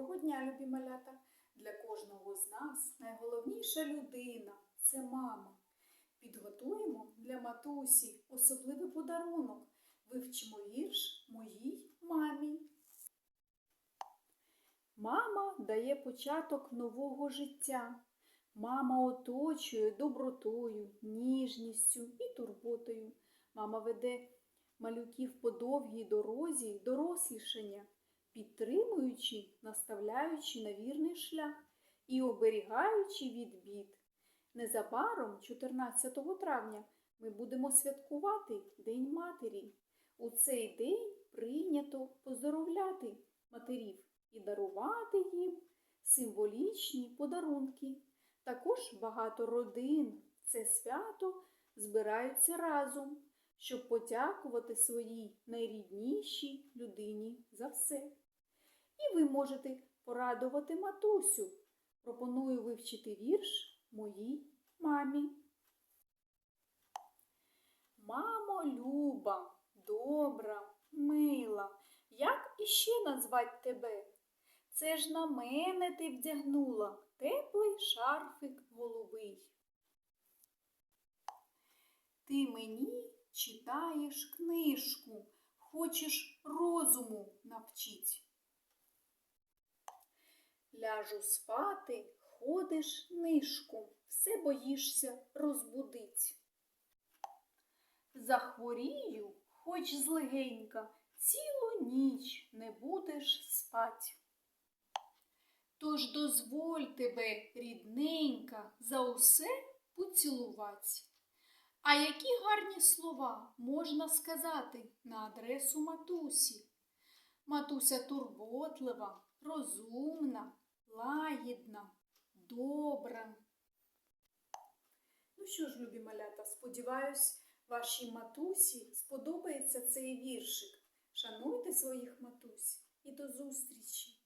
Доброго дня, любі малята! Для кожного з нас найголовніша людина це мама. Підготуємо для матусі особливий подарунок. Вивчимо вірш моїй мамі. Мама дає початок нового життя. Мама оточує добротою, ніжністю і турботою. Мама веде малюків по довгій дорозі дорослішання, підтримуючи, наставляючи на вірний шлях і оберігаючи від бід. Незабаром, 14 травня, ми будемо святкувати День матері. У цей день прийнято поздоровляти матерів і дарувати їм символічні подарунки. Також багато родин це свято збираються разом, щоб подякувати своїй найріднішій людині за все. І ви можете порадувати матусю. Пропоную вивчити вірш моїй мамі. Мамо люба, добра, мила, як іще назвать тебе? Це ж на мене ти вдягнула теплий шарфик голубий. Ти мені читаєш книжку, хочеш розуму навчить. Ляжу спати, ходиш нишком, все боїшся розбудить. Захворію, хоч злегенька, цілу ніч не будеш спать. Тож дозволь тебе, рідненька, за усе поцілувать. А які гарні слова можна сказати на адресу матусі? Матуся турботлива, розумна, лагідна, добра. Ну що ж, любі малята, сподіваюсь, вашій матусі сподобається цей віршик. Шануйте своїх матусь і до зустрічі!